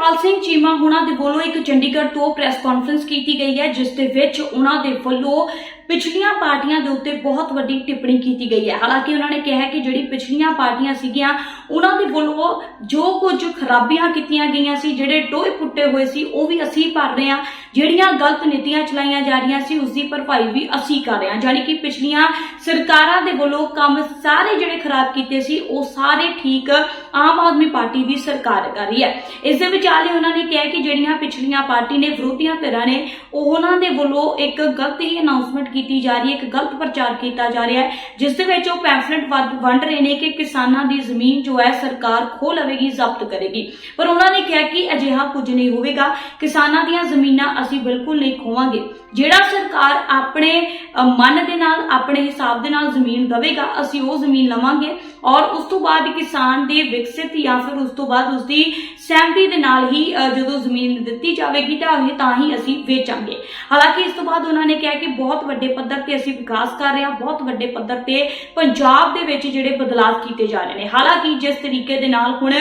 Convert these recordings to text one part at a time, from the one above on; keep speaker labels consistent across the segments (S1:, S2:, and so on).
S1: ਮੰਤਰੀ ਸਿੰਘ ਚੀਮਾ ਹੁਣਾਂ ਦੇ ਵੱਲੋਂ ਇੱਕ ਚੰਡੀਗੜ੍ਹ ਤੋਂ ਪ੍ਰੈਸ ਕਾਨਫਰੰਸ ਕੀਤੀ ਗਈ ਹੈ, ਜਿਸ ਦੇ ਵਿੱਚ ਉਹਨਾਂ ਦੇ ਵੱਲੋਂ ਪਿਛਲੀਆਂ ਪਾਰਟੀਆਂ ਦੇ ਉੱਤੇ ਬਹੁਤ ਵੱਡੀ ਟਿੱਪਣੀ ਕੀਤੀ ਗਈ ਹੈ। ਹਾਲਾਂਕਿ ਉਹਨਾਂ ਨੇ ਕਿਹਾ ਕਿ ਜਿਹੜੀ ਪਿਛਲੀਆਂ ਪਾਰਟੀਆਂ ਸੀਗੀਆਂ, ਉਹਨਾਂ ਦੇ ਵੱਲੋਂ ਜੋ ਕੁਝ ਖਰਾਬੀਆਂ ਕੀਤੀਆਂ ਗਈਆਂ ਸੀ, ਜਿਹੜੇ ਟੋਏ ਪੁੱਟੇ ਹੋਏ ਸੀ, ਉਹ ਵੀ ਅਸੀਂ ਭਰ ਰਹੇ ਹਾਂ। ਜਿਹੜੀਆਂ ਗਲਤ ਨੀਤੀਆਂ ਚਲਾਈਆਂ ਜਾ ਰਹੀਆਂ ਸੀ ਉਸ ਦੀ ਭਰਪਾਈ ਵੀ ਅਸੀਂ ਕਰ ਰਹੇ ਹਾਂ। ਯਾਨੀ ਕਿ ਪਿਛਲੀਆਂ ਸਰਕਾਰਾਂ ਦੇ ਵੱਲੋਂ ਕੰਮ ਸਾਰੇ ਜਿਹੜੇ ਖਰਾਬ ਕੀਤੇ ਸੀ, ਉਹ ਸਾਰੇ ਠੀਕ ਆਮ ਆਦਮੀ ਪਾਰਟੀ ਦੀ ਸਰਕਾਰ ਕਰ ਰਹੀ ਹੈ। ਇਸ ਦੇ ਵਿਚਾਲੇ ਉਹਨਾਂ ਨੇ ਕਿਹਾ ਕਿ ਜਿਹੜੀਆਂ ਪਿਛਲੀਆਂ ਪਾਰਟੀ ਨੇ ਵਿਰੋਧੀਆਂ ਧਿਰਾਂ ਨੇ ਉਹਨਾਂ ਦੇ ਵੱਲੋਂ ਇੱਕ ਗਲਤ ਹੀ ਅਨਾਉਂਸਮੈਂਟ ਕੀਤੀ ਜਾ ਰਹੀ ਹੈ, ਇੱਕ ਗਲਤ ਪ੍ਰਚਾਰ ਕੀਤਾ ਜਾ ਰਿਹਾ ਹੈ, ਜਿਸ ਦੇ ਵਿੱਚ ਉਹ ਪੈਂਫਲੇਟ ਵੰਡ- ਰਹੇ ਨੇ ਕਿ ਕਿਸਾਨਾਂ ਦੀ ਜ਼ਮੀਨ ਜੋ ਹੈ ਸਰਕਾਰ ਖੋਹ ਲਵੇਗੀ, ਜ਼ਬਤ ਕਰੇਗੀ। ਪਰ ਉਹਨਾਂ ਨੇ ਕਿਹਾ ਕਿ ਅਜਿਹਾ ਕੁਝ ਨਹੀਂ ਹੋਵੇਗਾ। ਕਿਸਾਨਾਂ ਦੀਆਂ ਜ਼ਮੀਨਾਂ ਅਸੀਂ ਬਿਲਕੁਲ ਨਹੀਂ ਖੋਵਾਂਗੇ। ਜਿਹੜਾ ਸਰਕਾਰ ਆਪਣੇ ਮਨ ਦੇ ਨਾਲ, ਆਪਣੇ ਹਿਸਾਬ ਦੇ ਨਾਲ ਜ਼ਮੀਨ ਦਵੇਗਾ, ਅਸੀਂ ਉਹ ਜ਼ਮੀਨ ਲਵਾਂਗੇ ਔਰ ਉਸ ਤੋਂ ਬਾਅਦ ਕਿਸਾਨ ਦੇ ਵਿਕਸਿਤ ਜਾਂ ਫਿਰ ਉਸ ਤੋਂ ਬਾਅਦ ਉਸ ਦੀ ਸਹਿਮਤੀ ਦੇ ਨਾਲ ਹੀ ਅ, ਜਦੋਂ ਜ਼ਮੀਨ ਦਿੱਤੀ ਜਾਵੇਗੀ ਤਾਂ ਇਹ ਤਾਂ ਹੀ ਅਸੀਂ ਵੇਚਾਂਗੇ। ਹਾਲਾਂਕਿ ਇਸ ਤੋਂ ਬਾਅਦ ਉਹਨਾਂ ਨੇ ਕਿਹਾ ਕਿ ਬਹੁਤ ਵੱਡੇ ਪੱਧਰ ਤੇ ਅਸੀਂ ਵਿਕਾਸ ਕਰ ਰਹੇ ਹਾਂ ਬਹੁਤ ਵੱਡੇ ਪੱਧਰ ਤੇ ਪੰਜਾਬ ਦੇ ਵਿੱਚ ਜਿਹੜੇ ਬਦਲਾਅ ਕੀਤੇ ਜਾ ਰਹੇ ਨੇ। ਹਾਲਾਂਕਿ ਜਿਸ ਤਰੀਕੇ ਦੇ ਨਾਲ ਹੁਣ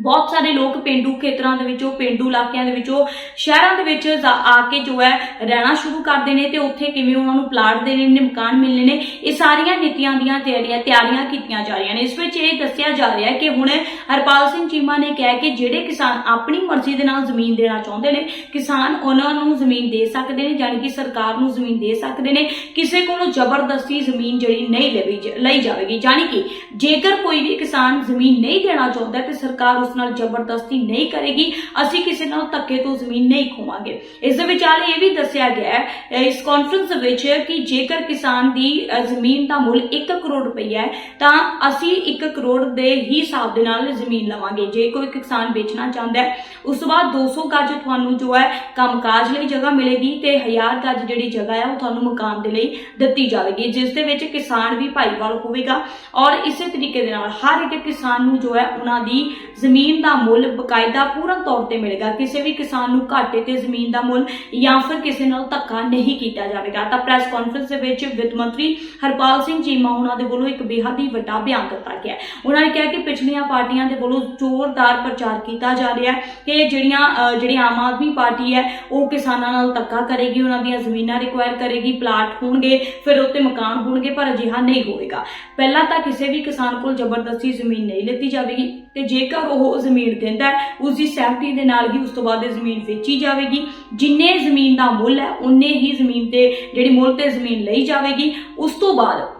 S1: ਬਹੁਤ ਸਾਰੇ ਲੋਕ ਪਿੰਡੂ ਖੇਤਰਾਂ ਦੇ ਵਿੱਚੋਂ, ਪਿੰਡੂ ਇਲਾਕਿਆਂ ਦੇ ਵਿੱਚੋਂ, ਸ਼ਹਿਰਾਂ ਦੇ ਵਿੱਚ ਆ ਕੇ ਜੋ ਹੈ ਰਹਿਣਾ ਸ਼ੁਰੂ ਕਰਦੇ ਨੇ ਤੇ ਉੱਥੇ ਕਿਵੇਂ ਉਹਨਾਂ ਨੂੰ ਪਲਾਟ ਦੇਣੇ ਨੇ, ਮਕਾਨ ਮਿਲਣੇ ਨੇ, ਇਹ ਸਾਰੀਆਂ ਨੀਤੀਆਂ ਦੀਆਂ ਤਿਆਰੀਆਂ ਤਿਆਰੀਆਂ ਕੀਤੀਆਂ ਜਾ ਰਹੀਆਂ ਨੇ। ਇਸ ਵਿੱਚ ਇਹ ਦੱਸਿਆ ਜਾ ਰਿਹਾ ਹੈ ਕਿ ਹੁਣ ਹਰਪਾਲ ਸਿੰਘ ਚੀਮਾ ਨੇ ਕਿਹਾ ਕਿ ਜਿਹੜੇ ਕਿਸਾਨ ਆਪਣੀ ਮਰਜ਼ੀ ਦੇ ਨਾਲ ਜ਼ਮੀਨ ਦੇਣਾ ਚਾਹੁੰਦੇ ਨੇ, ਕਿਸਾਨ ਉਹਨਾਂ ਨੂੰ ਜ਼ਮੀਨ ਦੇ ਸਕਦੇ ਨੇ, ਜਾਣੀ ਕਿ ਸਰਕਾਰ ਨੂੰ ਜ਼ਮੀਨ ਦੇ ਸਕਦੇ ਨੇ। ਕਿਸੇ ਕੋਲੋਂ ਜ਼ਬਰਦਸਤੀ ਜ਼ਮੀਨ ਜਿਹੜੀ ਨਹੀਂ ਲਵੀ ਲਈ ਜਾਵੇਗੀ। ਜਾਣੀ ਕਿ ਜੇਕਰ ਕੋਈ ਵੀ ਕਿਸਾਨ ਜ਼ਮੀਨ ਨਹੀਂ ਦੇਣਾ ਚਾਹੁੰਦਾ ਤੇ ਸਰਕਾਰ ਉਸ ਨਾਲ ਜ਼ਬਰਦਸਤੀ ਨਹੀਂ ਕਰੇਗੀ, ਅਸੀਂ ਕਿਸੇ ਨਾਲ ਧੱਕੇ ਤੋਂ ਜ਼ਮੀਨ ਨਹੀਂ ਖੋਵਾਂਗੇ। ਇਸ ਦੇ ਵਿਚਾਲੇ ਇਹ ਵੀ ਦੱਸਿਆ ਗਿਆ ਹੈ ਇਸ ਕਾਨਫਰੰਸ ਵਿੱਚ ਕਿ ਜੇਕਰ ਕਿਸਾਨ ਦੀ ਜ਼ਮੀਨ ਦਾ ਮੁੱਲ 1 ਕਰੋੜ ਰੁਪਈਆ ਹੈ, ਤਾਂ ਅਸੀਂ 1 ਕਰੋੜ ਦੇ ਹੀ ਹਿਸਾਬ ਦੇ ਨਾਲ ਜ਼ਮੀਨ ਲਵਾਂਗੇ। ਜੇ ਕੋਈ ਕਿਸਾਨ ਵੇਚਣਾ ਚਾਹੁੰਦਾ ਹੈ, ਉਸ ਤੋਂ ਬਾਅਦ 200 ਗੱਜ ਤੁਹਾਨੂੰ ਜੋ ਹੈ ਕੰਮਕਾਜ ਲਈ ਜਗ੍ਹਾ ਮਿਲੇਗੀ ਤੇ 1000 ਗੱਜ ਜਿਹੜੀ ਜਗ੍ਹਾ ਹੈ ਉਹ ਤੁਹਾਨੂੰ ਮਕਾਨ ਦੇ ਲਈ ਦਿੱਤੀ ਜਾਵੇਗੀ, ਜਿਸ ਦੇ ਵਿੱਚ ਕਿਸਾਨ ਵੀ ਭਾਈਵਾਲ ਹੋਵੇਗਾ ਔਰ ਇਸੇ ਤਰੀਕੇ ਦੇ ਨਾਲ ਹਰ ਇੱਕ ਕਿਸਾਨ ਨੂੰ ਜੋ ਹੈ ਉਹਨਾਂ ਦੀ ਜ਼ਮੀਨ ਜ਼ਮੀਨ ਦਾ ਮੁੱਲ ਬਕਾਇਦਾ ਪੂਰਨ ਤੌਰ ਤੇ ਮਿਲੇਗਾ। ਕਿਸੇ ਵੀ ਕਿਸਾਨ ਨੂੰ ਘਾਟੇ ਤੇ ਜ਼ਮੀਨ ਦਾ ਮੁੱਲ ਜਾਂ ਫਿਰ ਕਿਸੇ ਨਾਲ ਧੱਕਾ ਨਹੀਂ ਕੀਤਾ ਜਾਵੇਗਾ। ਤਾਂ ਪ੍ਰੈਸ ਕਾਨਫਰੰਸ ਦੇ ਵਿੱਚ ਵਿੱਤ ਮੰਤਰੀ ਹਰਪਾਲ ਸਿੰਘ ਚੀਮਾ ਉਹਨਾਂ ਦੇ ਵੱਲੋਂ ਇੱਕ ਬੇਹੱਦ ਹੀ ਵੱਡਾ ਬਿਆਨ ਦਿੱਤਾ ਗਿਆ ਉਹਨਾਂ ਨੇ ਕਿਹਾ ਕਿ ਪਿਛਲੀਆਂ ਪਾਰਟੀਆਂ ਦੇ ਵੱਲੋਂ ਜ਼ੋਰਦਾਰ ਪ੍ਰਚਾਰ ਕੀਤਾ ਜਾ ਰਿਹਾ ਹੈ ਕਿ ਜਿਹੜੀਆਂ ਜਿਹੜੀ ਆਮ ਆਦਮੀ ਪਾਰਟੀ ਹੈ, ਉਹ ਕਿਸਾਨਾਂ ਨਾਲ ਧੱਕਾ ਕਰੇਗੀ, ਉਹਨਾਂ ਦੀਆਂ ਜ਼ਮੀਨਾਂ ਰਿਕੁਆਇਰ ਕਰੇਗੀ ਪਲਾਟ ਹੋਣਗੇ, ਫਿਰ ਉੱਤੇ ਮਕਾਨ ਹੋਣਗੇ, ਪਰ ਅਜਿਹਾ ਨਹੀਂ ਹੋਵੇਗਾ। ਪਹਿਲਾਂ ਤਾਂ ਕਿਸੇ ਵੀ ਕਿਸਾਨ ਕੋਲ ਜ਼ਬਰਦਸਤੀ ਜ਼ਮੀਨ ਨਹੀਂ ਲਿੱਤੀ ਜਾਵੇਗੀ ਤੇ ਜੇਕਰ ਉਹ ਉਹ ਜ਼ਮੀਨ ਦਿੰਦਾ ਹੈ ਉਸ ਦੀ ਸਹਿਮਤੀ ਦੇ ਨਾਲ ਹੀ ਉਸ ਤੋਂ ਬਾਅਦ ਇਹ ਜ਼ਮੀਨ ਵੇਚੀ ਜਾਵੇਗੀ। ਜਿੰਨੇ ਜ਼ਮੀਨ ਦਾ ਮੁੱਲ ਹੈ ਉਨੇ ਹੀ ਜ਼ਮੀਨ ਤੇ, ਜਿਹੜੀ ਮੁੱਲ ਤੇ ਜ਼ਮੀਨ ਲਈ ਜਾਵੇਗੀ। ਉਸ ਤੋਂ ਬਾਅਦ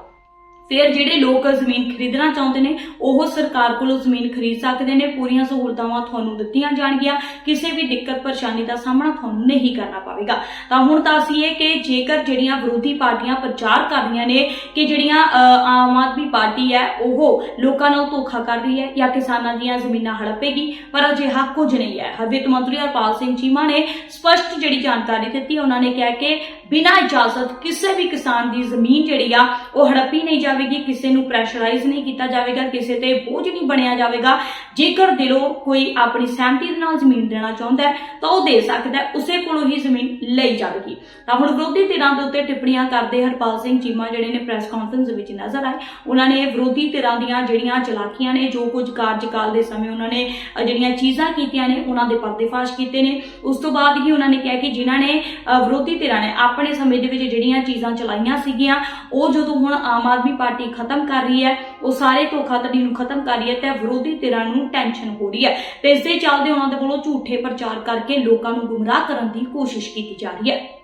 S1: ਫਿਰ ਜਿਹੜੇ ਲੋਕ ਜ਼ਮੀਨ ਖਰੀਦਣਾ ਚਾਹੁੰਦੇ ਨੇ, ਉਹ ਸਰਕਾਰ ਕੋਲੋਂ ਜ਼ਮੀਨ ਖਰੀਦ ਸਕਦੇ ਨੇ, ਪੂਰੀਆਂ ਸਹੂਲਤਾਵਾਂ ਤੁਹਾਨੂੰ ਦਿੱਤੀਆਂ ਜਾਣਗੀਆਂ, ਕਿਸੇ ਵੀ ਦਿੱਕਤ ਪਰੇਸ਼ਾਨੀ ਦਾ ਸਾਹਮਣਾ ਤੁਹਾਨੂੰ ਨਹੀਂ ਕਰਨਾ ਪਵੇਗਾ। ਤਾਂ ਹੁਣ ਤਾਂ ਅਸੀਂ ਇਹ ਕਿ ਜੇਕਰ ਜਿਹੜੀਆਂ ਵਿਰੋਧੀ ਪਾਰਟੀਆਂ ਪ੍ਰਚਾਰ ਕਰ ਰਹੀਆਂ ਨੇ ਕਿ ਜਿਹੜੀਆਂ ਆਮ ਆਦਮੀ ਪਾਰਟੀ ਹੈ, ਉਹ ਲੋਕਾਂ ਨਾਲ ਧੋਖਾ ਕਰ ਰਹੀ ਹੈ ਜਾਂ ਕਿਸਾਨਾਂ ਦੀਆਂ ਜ਼ਮੀਨਾਂ ਹੜਪੇਗੀ, ਪਰ ਅਜਿਹਾ ਕੁਝ ਨਹੀਂ ਹੈ। ਵਿੱਤ ਮੰਤਰੀ ਹਰਪਾਲ ਸਿੰਘ ਚੀਮਾ ਨੇ ਸਪਸ਼ਟ ਜਿਹੜੀ ਜਾਣਕਾਰੀ ਦਿੱਤੀ, ਉਹਨਾਂ ਨੇ ਕਿਹਾ ਕਿ ਬਿਨਾਂ ਇਜਾਜ਼ਤ ਕਿਸੇ ਵੀ ਕਿਸਾਨ ਦੀ ਜ਼ਮੀਨ ਜਿਹੜੀ ਆ, ਉਹ ਹੜੱਪੀ ਨਹੀਂ ਜਾਵੇਗੀ, ਕਿਸੇ ਨੂੰ ਪ੍ਰੈਸ਼ਰਾਈਜ਼ ਨਹੀਂ ਕੀਤਾ ਜਾਵੇਗਾ, ਕਿਸੇ ਤੇ ਬੋਝ ਨਹੀਂ ਬਣਿਆ ਜਾਵੇਗਾ। ਜੇਕਰ ਦਿਲੋਂ ਕੋਈ ਆਪਣੀ ਸਹਿਮਤੀ ਦੇ ਨਾਲ ਜ਼ਮੀਨ ਦੇਣਾ ਚਾਹੁੰਦਾ ਹੈ, ਤਾਂ ਉਹ ਦੇ ਸਕਦਾ ਹੈ, ਉਸੇ ਕੋਲੋਂ ਹੀ ਜ਼ਮੀਨ ਲਈ ਜਾਵੇਗੀ। ਤਾਂ ਹੁਣ ਵਿਰੋਧੀ ਧਿਰਾਂ ਦੇ ਉੱਤੇ ਟਿੱਪਣੀਆਂ ਕਰਦੇ ਹਰਪਾਲ ਸਿੰਘ ਚੀਮਾ ਜਿਹੜੇ ਨੇ ਪ੍ਰੈਸ ਕਾਨਫਰੰਸ ਵਿੱਚ ਨਜ਼ਰ ਆਏ। ਉਹਨਾਂ ਨੇ ਵਿਰੋਧੀ ਧਿਰਾਂ ਦੀਆਂ ਜਿਹੜੀਆਂ ਚਲਾਕੀਆਂ ਨੇ, ਜੋ ਕੁਝ ਕਾਰਜਕਾਲ ਦੇ ਸਮੇਂ ਉਹਨਾਂ ਨੇ ਜਿਹੜੀਆਂ ਚੀਜ਼ਾਂ ਕੀਤੀਆਂ ਨੇ, ਉਹਨਾਂ ਦੇ ਪਰਦੇਫਾਸ਼ ਕੀਤੇ ਨੇ। ਉਸ ਤੋਂ ਬਾਅਦ ਹੀ ਉਹਨਾਂ ਨੇ ਕਿਹਾ ਕਿ ਜਿਨ੍ਹਾਂ ਨੇ ਵਿਰੋਧੀ ਧਿਰਾਂ ਨੇ ਆਪ ਆਪਣੇ ਸਮੇਂ ਦੇ ਵਿੱਚ ਜਿਹੜੀਆਂ ਚੀਜ਼ਾਂ ਚਲਾਈਆਂ ਸੀਗੀਆਂ, ਉਹ ਜਦੋਂ ਹੁਣ ਆਮ ਆਦਮੀ ਪਾਰਟੀ ਖਤਮ ਕਰ ਰਹੀ ਹੈ, ਉਹ ਸਾਰੇ ਧੋਖਾਧੜੀ ਨੂੰ ਖਤਮ ਕਰ ਰਹੀ ਹੈ ਤੇ ਵਿਰੋਧੀ ਧਿਰਾਂ ਨੂੰ ਟੈਨਸ਼ਨ ਹੋ ਰਹੀ ਹੈ। ਤੇ ਇਸ ਦੇ ਚੱਲਦੇ ਉਹਨਾਂ ਦੇ ਕੋਲੋਂ ਝੂਠੇ ਪ੍ਰਚਾਰ ਕਰਕੇ ਲੋਕਾਂ ਨੂੰ ਗੁੰਮਰਾਹ ਕਰਨ ਦੀ ਕੋਸ਼ਿਸ਼ ਕੀਤੀ ਜਾ ਰਹੀ ਹੈ।